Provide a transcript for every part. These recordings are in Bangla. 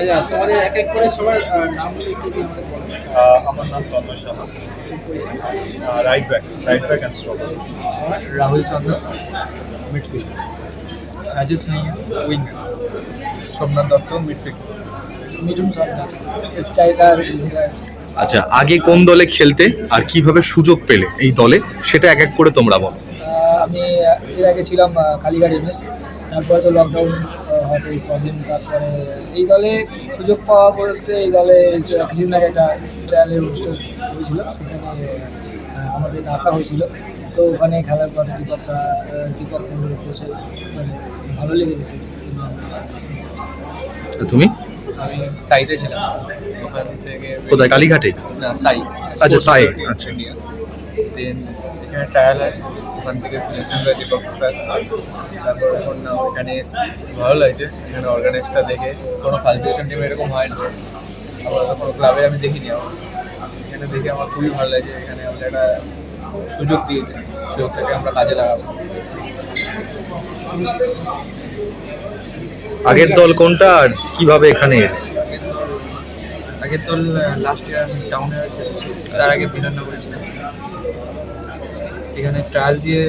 আচ্ছা তোমাদের এক এক করে সবার নাম একটু যদি আমাদের বলো। আহ, আমার নাম Tanmoy Saha. Right back right back and striker Rahul Chandra midfield Rajesh Naiya wing Somnath Dutta midfield Mithun Sardar striker আচ্ছা আগে কোন দলে খেলতে আর কীভাবে সুযোগ পেলে এই দলে? সেটা এক এক করে তোমরা বলো। আমি এর আগে ছিলাম কালীঘাট এমএস তারপরে তো লকডাউন হয়তো প্রবলেম তারপরে এই দলে সুযোগ পাওয়া বলতে এই দলে কিছুদিন আগে একটা ট্রায়ালের অনুষ্ঠান হয়েছিল সেখানে আমাদের ডাকা হয়েছিল। তো ওখানে খেলার পর দীপকটা দীপক মন্ডল মানে ভালো লেগেছে তুমি? আমি সাইতে ছিলাম। ওখান থেকে কোথায়? কালীঘাটে? না সাই। আচ্ছা, সাই, আচ্ছা। দেন এখানে ট্রায়াল হয় ওখান থেকে সিলেকশন হয় দীপক স্যার তারপর এখন না এখানে ভালো লাগছে এখানে অর্গানাইজটা দেখে। কোনো ফাল্টিভেশন টিম এরকম হয় না আবার কোনো ক্লাবে আমি দেখিনি আমার এখানে দেখে আমার খুবই ভালো লাগছে এখানে আমাদের একটা সুযোগ দিয়েছে। সুযোগটাকে আমরা কাজে লাগাবো। আগের দল কোনটা আর কীভাবে এখানে? আগের দল লাস্ট ইয়ার টাউনে তার আগে বিধাননগরে ছিলাম। এখানে ট্রায়াল দিয়ে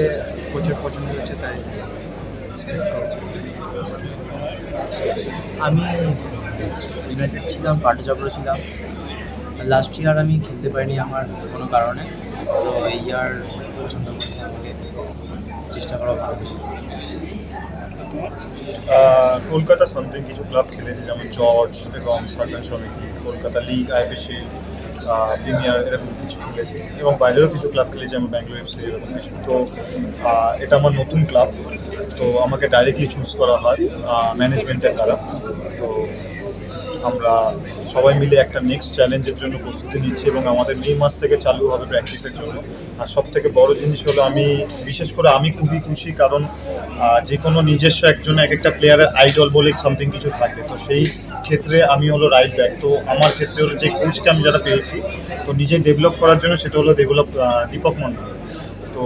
কোচের পছন্দ হচ্ছে, তাই। আমি ইউনাইটেড ছিলাম পাটচক্র ছিলাম। লাস্ট ইয়ার আমি খেলতে পারিনি আমার কোনো কারণে। তো এই ইয়ার পছন্দ করছে আমাকে। চেষ্টা করা ভালো কলকাতা সামথিং কিছু ক্লাব খেলেছে, যেমন জর্জ এবং সার্জন সমিতি। কলকাতা লিগ আইপিসি প্রিমিয়ার এরকম কিছু খেলেছি এবং বাইরেও কিছু ক্লাব খেলেছি, আমি ব্যাঙ্গালোর এফসি এরকম কিছু। তো এটা আমার নতুন ক্লাব তো আমাকে ডাইরেক্টলি চুজ করা হয় ম্যানেজমেন্টের দ্বারা। তো আমরা সবাই মিলে একটা নেক্সট চ্যালেঞ্জের জন্য প্রস্তুতি নিচ্ছি এবং আমাদের মে মাস থেকে চালু হবে প্র্যাকটিসের জন্য। আর সব থেকে বড় জিনিস হলো আমি, বিশেষ করে আমি খুবই খুশি কারণ যে কোনো নিজস্ব একজন এক একটা প্লেয়ারের আইডল বলে সামথিং কিছু থাকে। তো সেই ক্ষেত্রে আমি হলো রাইট ব্যাক তো আমার ক্ষেত্রে হলো যে কোচকে আমি যারা পেয়েছি, তো নিজে ডেভেলপ করার জন্য সেটা হলো ডেভেলপ দীপক মন্ডল তো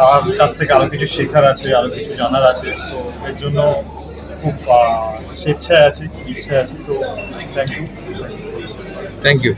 তার কাছ থেকে আরও কিছু শেখার আছে আরও কিছু জানার আছে। তো এর জন্য খুব স্বেচ্ছায় আছি ইচ্ছায় আছি তো থ্যাংক ইউ থ্যাংক ইউ